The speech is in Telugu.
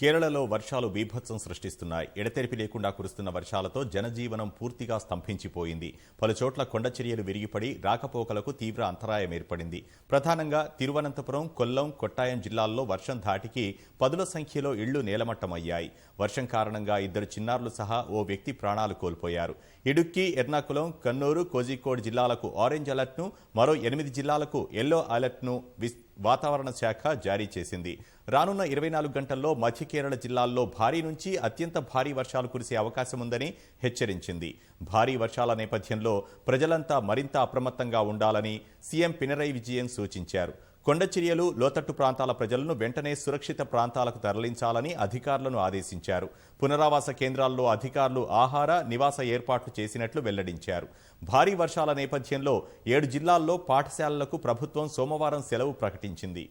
కేరళలో వర్షాలు బీభత్సం సృష్టిస్తున్నాయి. ఎడతెరిపి లేకుండా కురుస్తున్న వర్షాలతో జనజీవనం పూర్తిగా స్తంభించిపోయింది. పలుచోట్ల కొండచర్యలు విరిగిపడి రాకపోకలకు తీవ్ర అంతరాయం ఏర్పడింది. ప్రధానంగా తిరువనంతపురం కొల్లం కొట్టాయం జిల్లాల్లో వర్షం ధాటికి పదుల సంఖ్యలో ఇళ్ళు నేలమట్టమయ్యాయి. వర్షం కారణంగా ఇద్దరు చిన్నారులు సహా ఓ వ్యక్తి ప్రాణాలు కోల్పోయారు. ఇడుక్కి ఎర్నాకుళం కన్నూరు కోజికోడ్ జిల్లాలకు ఆరెంజ్ అలర్ట్ను మరో ఎనిమిది జిల్లాలకు ఎల్లో అలర్ట్ను వాతావరణ శాఖ జారీ చేసింది. రానున్న ఇరవై నాలుగు గంటల్లో మధ్య కేరళ జిల్లాల్లో భారీ నుంచి అత్యంత భారీ వర్షాలు కురిసే అవకాశం ఉందని హెచ్చరించింది. భారీ వర్షాల నేపథ్యంలో ప్రజలంతా మరింత అప్రమత్తంగా ఉండాలని సీఎం పినరై విజయన్ సూచించారు. కొండచిరియలు లోతట్టు ప్రాంతాల ప్రజలను వెంటనే సురక్షిత ప్రాంతాలకు తరలించాలని అధికారులను ఆదేశించారు. పునరావాస కేంద్రాల్లో అధికారులు ఆహార నివాస ఏర్పాట్లు చేసినట్లు వెల్లడించారు. భారీ వర్షాల నేపథ్యంలో ఏడు జిల్లాల్లో పాఠశాలలకు ప్రభుత్వం సోమవారం సెలవు ప్రకటించింది.